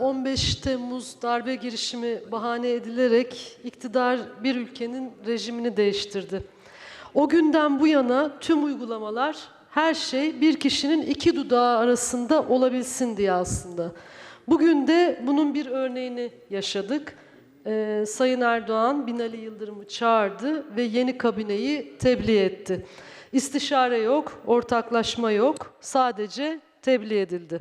15 Temmuz darbe girişimi bahane edilerek iktidar bir ülkenin rejimini değiştirdi. O günden bu yana tüm uygulamalar, her şey bir kişinin iki dudağı arasında olabilsin diye aslında. Bugün de bunun bir örneğini yaşadık. Ee, Sayın Erdoğan Binali Yıldırım'ı çağırdı ve yeni kabineyi tebliğ etti. İstişare yok, ortaklaşma yok, sadece tebliğ edildi.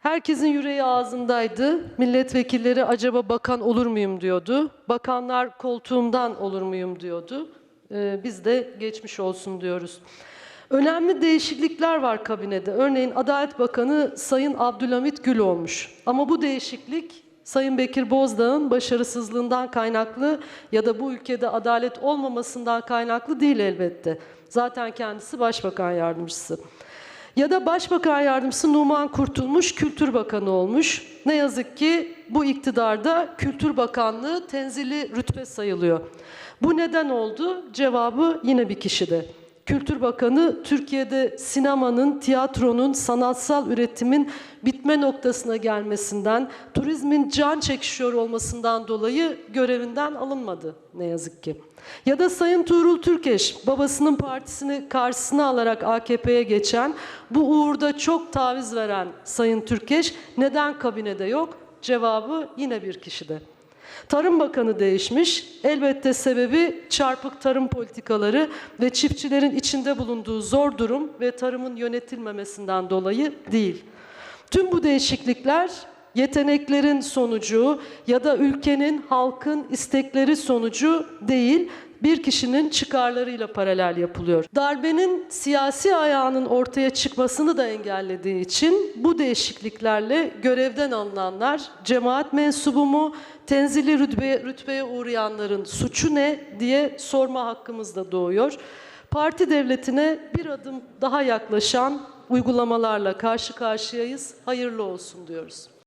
Herkesin yüreği ağzındaydı. Milletvekilleri acaba bakan olur muyum diyordu. Bakanlar koltuğumdan olur muyum diyordu. Ee, biz de geçmiş olsun diyoruz. Önemli değişiklikler var kabinede. Örneğin Adalet Bakanı Sayın Abdülhamit Gül olmuş. Ama bu değişiklik Sayın Bekir Bozdağ'ın başarısızlığından kaynaklı ya da bu ülkede adalet olmamasından kaynaklı değil elbette. Zaten kendisi Başbakan Yardımcısı. Ya da Başbakan Yardımcısı Numan Kurtulmuş Kültür Bakanı olmuş. Ne yazık ki bu iktidarda Kültür Bakanlığı tenzili rütbe sayılıyor. Bu neden oldu? Cevabı yine bir kişide. Kültür Bakanı Türkiye'de sinemanın, tiyatronun, sanatsal üretimin bitme noktasına gelmesinden, turizmin can çekişiyor olmasından dolayı görevinden alınmadı ne yazık ki. Ya da Sayın Tuğrul Türkeş, babasının partisini karşısına alarak AKP'ye geçen, bu uğurda çok taviz veren Sayın Türkeş neden kabinede yok? Cevabı yine bir kişide. Tarım Bakanı değişmiş. Elbette sebebi çarpık tarım politikaları ve çiftçilerin içinde bulunduğu zor durum ve tarımın yönetilmemesinden dolayı değil. Tüm bu değişiklikler yeteneklerin sonucu ya da ülkenin, halkın istekleri sonucu değil, bir kişinin çıkarlarıyla paralel yapılıyor. Darbenin siyasi ayağının ortaya çıkmasını da engellediği için bu değişikliklerle görevden alınanlar cemaat mensubu mu, tenzili rütbeye, rütbeye uğrayanların suçu ne diye sorma hakkımız da doğuyor. Parti devletine bir adım daha yaklaşan uygulamalarla karşı karşıyayız. Hayırlı olsun diyoruz.